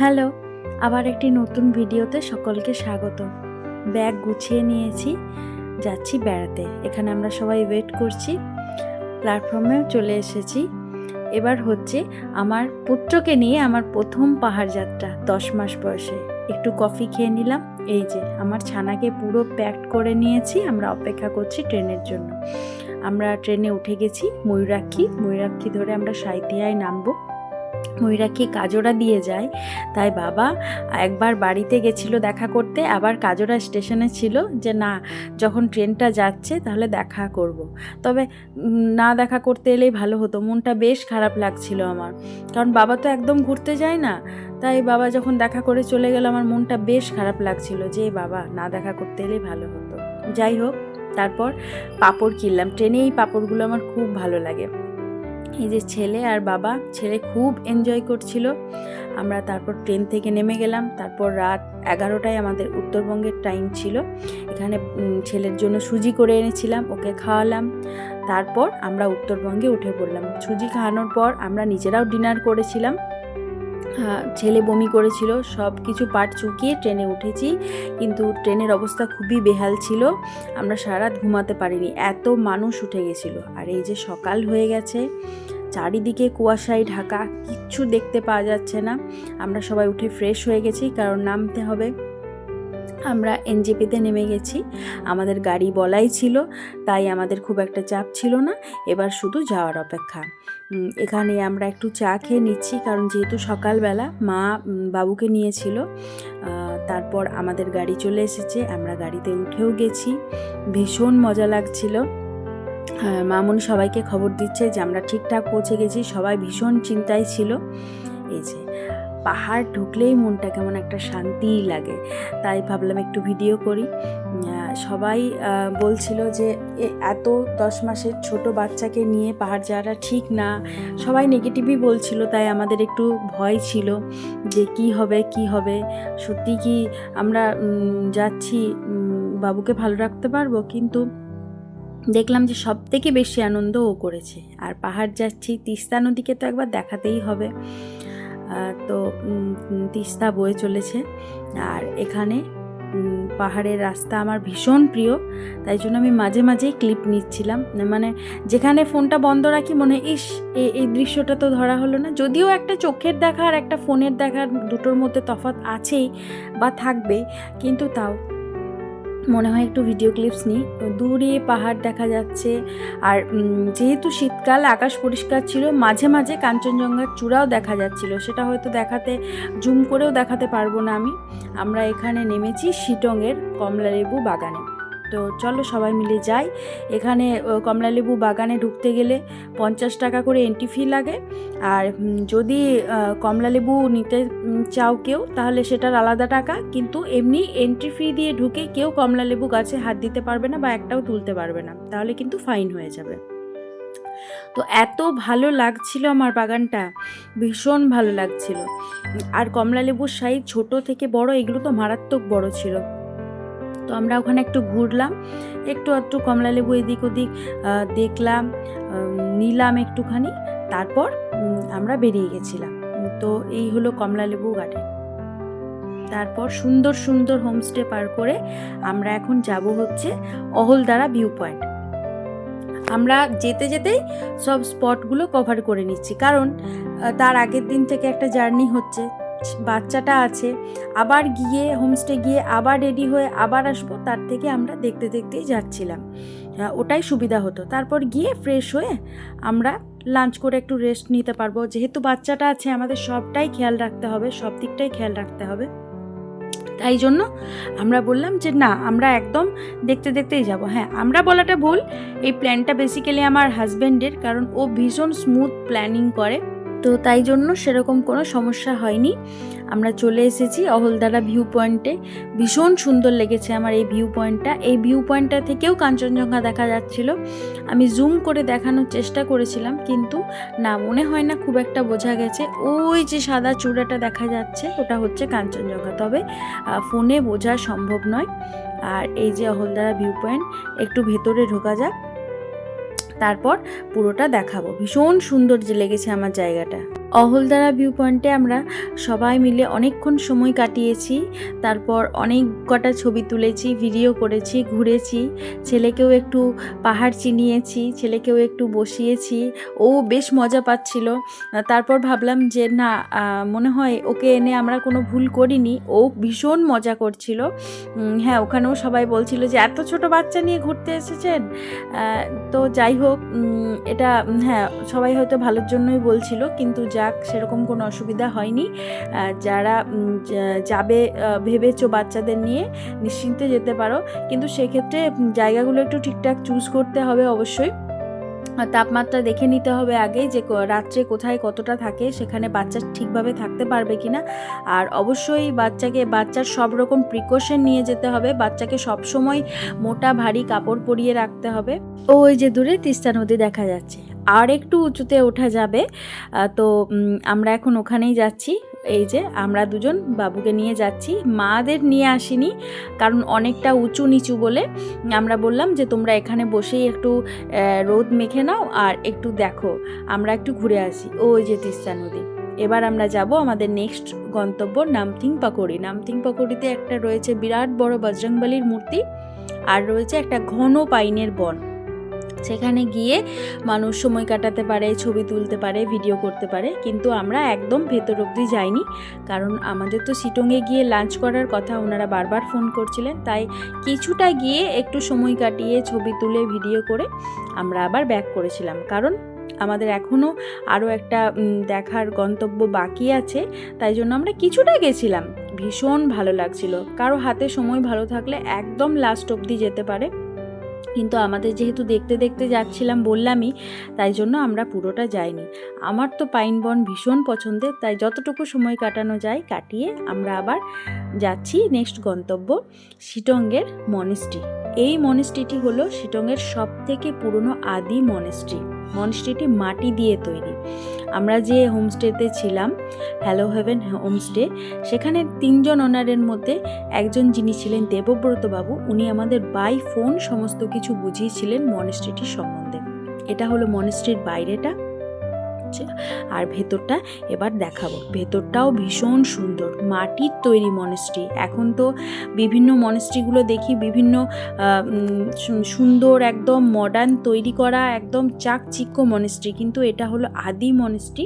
Hello, আবার একটি নতুন ভিডিওতে সকলকে স্বাগত। ব্যাগ গুছিয়ে নিয়েছি, যাচ্ছি বেড়াতে। এখানে আমরা সবাই ওয়েট করছি প্ল্যাটফর্মেও চলে এসেছি। এবার হচ্ছে আমার পুত্রকে নিয়ে আমার প্রথম পাহাড় যাত্রা, দশ মাস বয়সে। একটু কফি খেয়ে নিলাম, এই যে আমার ছানাকে পুরো প্যাক করে নিয়েছি, আমরা অপেক্ষা করছি ট্রেনের জন্য। আমরা ট্রেনে উঠে গেছি, ময়ূরাক্ষী ময়ূরাক্ষী ধরে আমরা সাঁইতিয়ায় নামবো। ময়ূরাক্ষী কাজরা দিয়ে যায়? তাই বাবা একবার বাড়িতে গেছিল দেখা করতে, আবার কাজরা স্টেশনে ছিল যে না, যখন ট্রেনটা যাচ্ছে তাহলে দেখা করব। তবে না দেখা করতে এলেই ভালো হতো, মনটা বেশ খারাপ লাগছিল আমার। কারণ বাবা তো একদম ঘুরতে যায় না, তাই বাবা যখন দেখা করে চলে গেল আমার মনটা বেশ খারাপ লাগছিল যে বাবা, না দেখা করতে এলেই ভালো হতো। যাই হোক, তারপর পাঁপড় কিনলাম। ট্রেনে এই পাঁপড়গুলো আমার খুব ভালো লাগে। এই যে ছেলে আর বাবা, ছেলে খুব এনজয় করছিল। আমরা তারপর ট্রেন থেকে নেমে গেলাম। তারপর রাত এগারোটায় আমাদের উত্তরবঙ্গের টাইম ছিল। এখানে ছেলের জন্য সুজি করে এনেছিলাম, ওকে খাওয়ালাম। তারপর আমরা উত্তরবঙ্গে উঠে পড়লাম। সুজি খাওয়ানোর পর আমরা নিজেরাও ডিনার করেছিলাম। ছেলে বমি করেছিল সব কিছু পাট চুকিয়ে ট্রেনে উঠেছি, কিন্তু ট্রেনের অবস্থা খুবই বেহাল ছিল, আমরা সারাত রাত ঘুমাতে পারিনি, এত মানুষ উঠে গেছিল। আর এই যে সকাল হয়ে গেছে, চারিদিকে কুয়াশায় ঢাকা, কিচ্ছু দেখতে পাওয়া যাচ্ছে না, আমরা সবাই উঠে ফ্রেশ হয়ে গেছি, কারণ নামতে হবে। আমরা এনজেপিতে নেমে গেছি। আমাদের গাড়ি বলাই ছিল, তাই আমাদের খুব একটা চাপ ছিল না। এবার শুধু যাওয়ার অপেক্ষা। এখানে আমরা একটু চা খেয়ে নিচ্ছি, কারণ যেহেতু সকালবেলা মা বাবুকে নিয়েছিল তারপর আমাদের গাড়ি চলে এসেছে। আমরা গাড়িতে উঠেও গেছি। ভীষণ মজা লাগছিল। মামুনি সবাইকে খবর দিচ্ছে যে আমরা ঠিকঠাক পৌঁছে গেছি। সবাই ভীষণ চিন্তায় ছিল। এই যে পাহাড় ঢুকলেই মনটা কেমন একটা শান্তিই লাগে। তাই ভাবলাম একটু ভিডিও করি। সবাই বলছিল যে এত দশ মাসের ছোট বাচ্চাকে নিয়ে পাহাড় যাওয়াটা ঠিক না। সবাই নেগেটিভই বলছিল, তাই আমাদের একটু ভয় ছিল যে, কি হবে কি হবে? সত্যি কি আমরা যাচ্ছি বাবুকে ভালো রাখতে পারব? কিন্তু দেখলাম যে সব থেকে বেশি আনন্দ ও করেছে। আর পাহাড় যাচ্ছি, তিস্তা নদীকে তো একবার দেখাতেই হবে। তো তিস্তা বয়ে চলেছে। আর এখানে পাহাড়ের রাস্তা আমার ভীষণ প্রিয়, তাই জন্য আমি মাঝে মাঝেই ক্লিপ নিচ্ছিলাম। মানে যেখানে ফোনটা বন্ধ রাখি, মনে ইস এই দৃশ্যটা তো ধরা হলো না। যদিও একটা চোখের দেখা আর একটা ফোনের দেখার দুটোর মধ্যে তফাৎ আছেই বা থাকবে কিন্তু তাও। মনে হয় একটু ভিডিও ক্লিপস নিই। দূরে পাহাড় দেখা যাচ্ছে। আর যেহেতু শীতকাল, আকাশ পরিষ্কার ছিল, মাঝে মাঝে কাঞ্চনজঙ্ঘার চূড়াও দেখা যাচ্ছিল। সেটা হয়তো দেখাতে, জুম করেও দেখাতে পারব না আমি। আমরা এখানে নেমেছি শিটংয়ের কমলালেবু বাগানে। তো চলো সবাই মিলে যাই। এখানে কমলালেবু বাগানে ঢুকতে গেলে পঞ্চাশ টাকা করে এন্ট্রি ফি লাগে। আর যদি কমলালেবু নিতে চাও কেউ, তাহলে সেটার আলাদা টাকা। কিন্তু এমনি এন্ট্রি ফি দিয়ে ঢুকে কেউ কমলালেবু গাছে হাত দিতে পারবে না বা একটাও তুলতে পারবে না। তাহলে কিন্তু ফাইন হয়ে যাবে। তো এত ভালো লাগছিল আমার বাগানটা। ভীষণ ভালো লাগছিল। আর কমলালেবুর সাইজ ছোট থেকে বড়, এগুলো তো মারাত্মক বড় ছিল। তো আমরা ওখানে একটু ঘুরলাম, একটু একটু কমলালেবু এদিক ওদিক দেখলাম নিলাম একটুখানি, তারপর আমরা বেরিয়ে গেছিলাম। তো এই হলো কমলালেবু গার্ডেন তারপর সুন্দর সুন্দর হোমস্টে পার করে আমরা এখন যাব হচ্ছে অহলদারা ভিউ পয়েন্ট। আমরা যেতে যেতেই সব স্পটগুলো কভার করে নিচ্ছি। কারণ তার আগের দিন থেকে একটা জার্নি হচ্ছে। বাচ্চাটা আছে, আবার গিয়ে হোমস্টে গিয়ে আবার রেডি হয়ে আবার আসব, তার থেকে আমরা দেখতে দেখতেই যাচ্ছিলাম। ওটাই সুবিধা হতো। তারপর গিয়ে ফ্রেশ হয়ে আমরা লাঞ্চ করে একটু রেস্ট নিতে পারব। যেহেতু বাচ্চাটা আছে, আমাদের সবটাই খেয়াল রাখতে হবে, সব দিকটাই খেয়াল রাখতে হবে। তাই জন্য আমরা বললাম যে, না, আমরা একদম দেখতে দেখতেই যাব। হ্যাঁ আমরা বলাটা ভুল। এই প্ল্যানটা বেসিক্যালি আমার হাজব্যান্ডের কারণ ও ভীষণ স্মুথ প্ল্যানিং করে। তো তাই জন্য সেরকম কোনো সমস্যা হয়নি। আমরা চলে এসেছি অহলদারা ভিউ পয়েন্টে। ভীষণ সুন্দর লেগেছে আমার এই ভিউ পয়েন্টটা। এই ভিউ পয়েন্টটা থেকেও কাঞ্চনজঙ্ঘা দেখা যাচ্ছিল। আমি জুম করে দেখানোর চেষ্টা করেছিলাম কিন্তু না, মনে হয় না খুব একটা বোঝা গেছে। ওই যে সাদা চূড়াটা দেখা যাচ্ছে, ওটা হচ্ছে কাঞ্চনজঙ্ঘা। তবে ফোনে বোঝা সম্ভব নয়। আর এই যে অহলদারা ভিউ পয়েন্ট, একটু ভেতরে ঢোকা যাক। তারপর পুরোটা দেখাবো। ভীষণ সুন্দর যে লেগেছে আমার জায়গাটা। অহলদারা ভিউ পয়েন্টে আমরা সবাই মিলে অনেকক্ষণ সময় কাটিয়েছি, তারপর অনেক কটা ছবি তুলেছি ভিডিও করেছি, ঘুরেছি, ছেলেকেও একটু পাহাড় চিনিয়েছি, ছেলেকেও একটু বসিয়েছি, ও বেশ মজা পাচ্ছিল। তারপর ভাবলাম যে না মনে হয় ওকে এনে আমরা কোনো ভুল করিনি, ও ভীষণ মজা করছিল। হ্যাঁ ওখানেও সবাই বলছিল যে, এত ছোট বাচ্চা নিয়ে ঘুরতে এসেছেন? তো যাই হোক উম, এটা হ্যাঁ সবাই হয়তো ভালোর জন্যই বলছিল কিন্তু যাক সেরকম কোনো অসুবিধা হয়নি। যারা যাবে ভেবেছো বাচ্চাদের নিয়ে নিশ্চিন্তে যেতে পারো। কিন্তু সেক্ষেত্রে জায়গাগুলো একটু ঠিকঠাক চুজ করতে হবে অবশ্যই। তাপমাত্রা দেখে নিতে হবে আগে যে রাত্রে কোথায় কতটা থাকে, সেখানে বাচ্চা ঠিকভাবে থাকতে পারবে কি না আর অবশ্যই বাচ্চাকে, বাচ্চার সব রকম প্রিকশন নিয়ে যেতে হবে। বাচ্চাকে সবসময় মোটা, ভারী কাপড় পরিয়ে রাখতে হবে। ও ওই যে দূরে তিস্তা নদী দেখা যাচ্ছে। আর একটু উঁচুতে ওঠা যাবে। তো আমরা এখন ওখানেই যাচ্ছি। এই যে, আমরা দুজন বাবুকে নিয়ে যাচ্ছি। মাদের নিয়ে আসিনি, কারণ অনেকটা উঁচু নিচু বলে আমরা বললাম যে, তোমরা এখানে বসেই একটু রোদ মেখে নাও আর একটু দেখো। আমরা একটু ঘুরে আসি। ওই যে, তিস্তা নদী। এবার আমরা যাব আমাদের নেক্সট গন্তব্য নামথিং পাকড়ি। নামথিং পাকড়িতে একটা রয়েছে বিরাট বড় বজরংবলির মূর্তি আর রয়েছে একটা ঘন পাইনের বন। সেখানে গিয়ে মানুষ সময় কাটাতে পারে, ছবি তুলতে পারে ভিডিও করতে পারে। কিন্তু আমরা একদম ভেতর অবধি যাইনি। কারণ আমাদের তো সিটংয়ে গিয়ে লাঞ্চ করার কথা, ওনারা বারবার ফোন করছিলেন। তাই কিছুটা গিয়ে একটু সময় কাটিয়ে ছবি তুলে ভিডিও করে আমরা আবার ব্যাক করেছিলাম। কারণ আমাদের এখনও আরও একটা দেখার গন্তব্য বাকি আছে। তাই জন্য আমরা কিছুটা গেছিলাম। ভীষণ ভালো লাগছিল। কারও হাতে সময় ভালো থাকলে একদম লাস্ট অবধি যেতে পারে। কিন্তু আমাদের যেহেতু দেখতে দেখতে যাচ্ছিলাম বললামই, তাই জন্য আমরা পুরোটা যাইনি। আমার তো পাইন বন ভীষণ পছন্দের, তাই যতটুকু সময় কাটানো যায় কাটিয়ে আমরা আবার যাচ্ছি নেক্সট গন্তব্য, শিটংয়ের মনেস্ট্রি। এই মনেস্ট্রিটি হলো শিটংয়ের সব থেকে পুরনো আদি মনেস্ট্রি। মনেস্ট্রিটি মাটি দিয়ে তৈরি। আমরা যে হোমস্টেতে ছিলাম হ্যালো হেভেন হোমস্টে, সেখানে তিনজন ওনারের মধ্যে একজন যিনি ছিলেন দেবব্রত বাবু, উনি আমাদের বাই ফোন সমস্ত কিছু বুঝিয়েছিলেন মনেস্ট্রিটির সম্বন্ধে। এটা হলো মনেস্ট্রির বাইরেটা। আচ্ছা, আর ভেতরটা এবার দেখাবো। ভেতরটাও ভীষণ সুন্দর। মাটির তৈরি মনেস্ট্রি এখন তো বিভিন্ন মনেস্ট্রিগুলো দেখি বিভিন্ন সুন্দর একদম মডার্ন তৈরি করা একদম চাকচিক্য মনেস্ট্রি কিন্তু এটা হলো আদি মনেস্ট্রি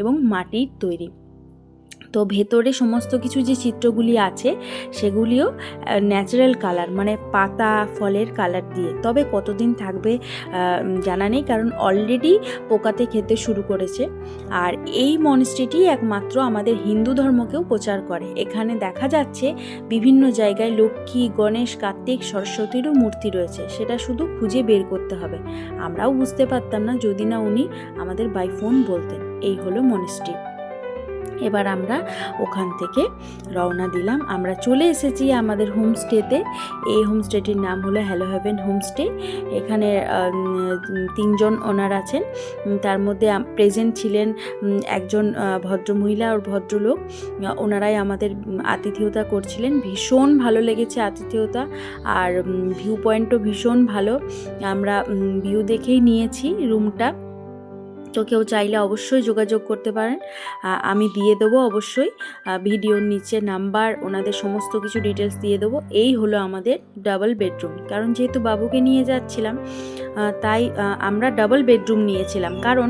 এবং মাটির তৈরি। তো ভেতরে সমস্ত কিছু যে চিত্রগুলি আছে, সেগুলিও ন্যাচারাল কালার মানে পাতা, ফলের কালার দিয়ে। তবে কতদিন থাকবে জানা নেই, কারণ অলরেডি পোকাতে খেতে শুরু করেছে। আর এই মনস্ট্রিটি একমাত্র আমাদের হিন্দু ধর্মকেও প্রচার করে। এখানে দেখা যাচ্ছে, বিভিন্ন জায়গায় লক্ষ্মী, গণেশ, কার্তিক, সরস্বতীরও মূর্তি রয়েছে। সেটা শুধু খুঁজে বের করতে হবে। আমরাও বুঝতে পারতাম না, যদি না উনি আমাদের বাই ফোন বলতেন। এই হলো মনস্ট্রি এবার আমরা ওখান থেকে রওনা দিলাম। আমরা চলে এসেছি আমাদের হোমস্টেতে। এই হোমস্টেটির নাম হলো হ্যালো হেভেন হোমস্টে এখানে তিনজন ওনার আছেন। তার মধ্যে প্রেজেন্ট ছিলেন একজন ভদ্রমহিলা আর ভদ্রলোক। ওনারাই আমাদের আতিথেয়তা করছিলেন। ভীষণ ভালো লেগেছে আতিথেয়তা আর ভিউ পয়েন্টও ভীষণ ভালো। আমরা ভিউ দেখেই নিয়েছি রুমটা তো কেউ চাইলে অবশ্যই যোগাযোগ করতে পারেন। আমি দিয়ে দেবো অবশ্যই। ভিডিওর নিচে নাম্বার, ওনাদের সমস্ত কিছু ডিটেলস দিয়ে দেবো। এই হলো আমাদের ডাবল বেডরুম কারণ যেহেতু বাবুকে নিয়ে যাচ্ছিলাম তাই আমরা ডাবল বেডরুম নিয়েছিলাম। কারণ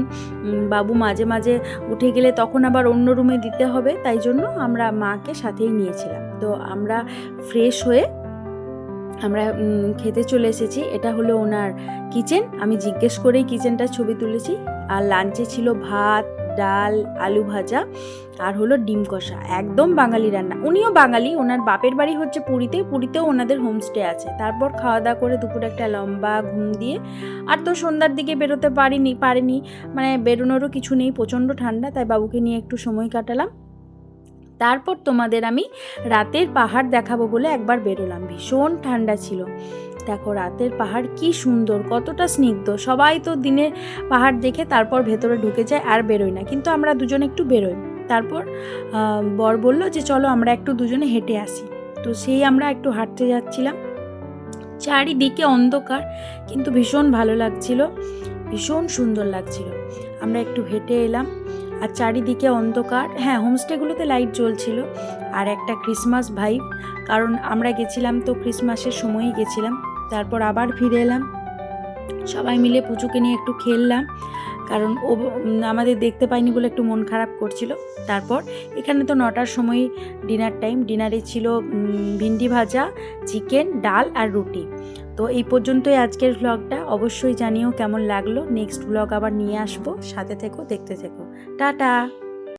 বাবু মাঝে মাঝে উঠে গেলে তখন আবার অন্য রুমে দিতে হবে। তাই জন্য আমরা মাকে সাথেই নিয়েছিলাম। তো আমরা ফ্রেশ হয়ে আমরা খেতে চলে এসেছি। এটা হলো ওনার কিচেন। আমি জিজ্ঞেস করেই কিচেনটার ছবি তুলেছি। আর লাঞ্চে ছিল ভাত, ডাল, আলু ভাজা আর হলো ডিম কষা। একদম বাঙালি রান্না। উনিও বাঙালি। ওনার বাপের বাড়ি হচ্ছে পুরীতে। পুরীতেও ওনাদের হোমস্টে আছে। তারপর খাওয়া দাওয়া করে দুপুরে একটা লম্বা ঘুম দিয়ে আর তো সন্ধ্যার দিকে বেরোতে পারিনি পারিনি। মানে বেরোনোরও কিছু নেই। প্রচণ্ড ঠান্ডা। তাই বাবুকে নিয়ে একটু সময় কাটালাম। তারপর তোমাদের আমি রাতের পাহাড় দেখাবো বলে একবার বেরোলাম। ভীষণ ঠান্ডা ছিল। দেখো রাতের পাহাড় কি সুন্দর, কতটা স্নিগ্ধ। সবাই তো দিনের পাহাড় দেখে তারপর ভেতরে ঢুকে যায় আর বেরোয় না। কিন্তু আমরা দুজন একটু বেরোই। তারপর বর বলল যে চলো আমরা একটু দুজনে হেঁটে আসি। তো সেই আমরা একটু হাঁটতে যাচ্ছিলাম। চারিদিকে অন্ধকার, কিন্তু ভীষণ ভালো লাগছিল। ভীষণ সুন্দর লাগছিল। আমরা একটু হেঁটে এলাম। আর চারিদিকে অন্ধকার। হ্যাঁ হোমস্টেগুলোতে লাইট জ্বলছিল আর একটা ক্রিসমাস ভাইব, কারণ আমরা গেছিলাম তো ক্রিসমাসের সময়ই গেছিলাম। তারপর আবার ফিরে এলাম। সবাই মিলে পুচুকে নিয়ে একটু খেললাম, কারণ ও আমাদের দেখতে পাইনি বলে একটু মন খারাপ করছিল। তারপর এখানে তো নটার সময় ডিনার টাইম। ডিনারে ছিল ভিন্ডি ভাজা, চিকেন, ডাল আর রুটি। তো এই পর্যন্তই আজকের ব্লগটা অবশ্যই জানিও কেমন লাগল। নেক্সট ব্লগ আবার নিয়ে আসব। সাথে থেকো, দেখতে থেকো। টাটা!